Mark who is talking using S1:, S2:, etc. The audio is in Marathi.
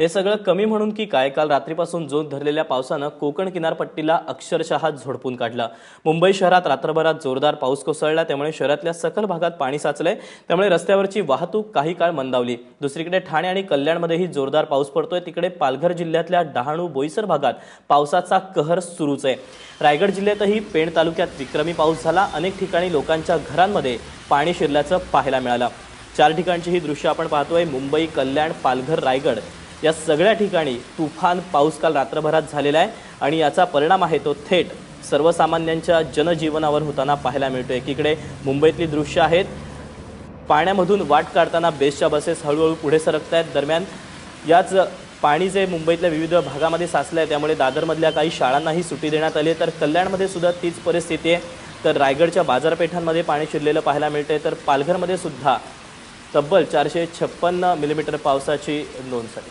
S1: हे सगळं कमी म्हणून की काय? काल रात्रीपासून जोत धरलेल्या पावसानं कोकण किनारपट्टीला अक्षरशः झोडपून काढलं. मुंबई शहरात रात्रभरात जोरदार पाऊस कोसळला. त्यामुळे शहरातल्या सकल भागात पाणी साचलंय. त्यामुळे रस्त्यावरची वाहतूक काही काळ मंदावली. दुसरीकडे ठाणे आणि कल्याणमध्येही जोरदार पाऊस पडतोय. तिकडे पालघर जिल्ह्यातल्या डहाणू बोईसर भागात पावसाचा कहर सुरूच आहे. रायगड जिल्ह्यातही पेण तालुक्यात विक्रमी पाऊस झाला. अनेक ठिकाणी लोकांच्या घरांमध्ये पाणी शिरल्याचं पाहायला मिळालं. चार ठिकाणची ही दृश्य आपण पाहतोय. मुंबई कल्याण पालघर रायगड. या सगळ्या ठिकाणी तुफान पाऊस काल रात्रभरात झालेला आहे आणि याचा परिणाम आहे तो थेट सर्वसामान्यांच्या जनजीवनावर होताना पाहायला मिळतो एकीकडे मुंबईतली दृश्य आहेत. पाण्यामधून वाट काढताना बेसच्या बसेस हळूहळू पुढे सरकत आहेत दरम्यान याच पाणी जे मुंबईतल्या विविध भागामध्ये साचलं आहे त्यामुळे दादरमधल्या काही शाळांनाही सुट्टी देण्यात आली आहे. तर कल्याणमध्ये सुद्धा तीच परिस्थिती आहे. तर रायगडच्या बाजारपेठांमध्ये पाणी शिरलेलं पाहायला मिळतं आहे तर पालघरमध्ये सुद्धा तब्बल चारशे छप्पन्न मिलीमीटर पावसाची नोंद झाली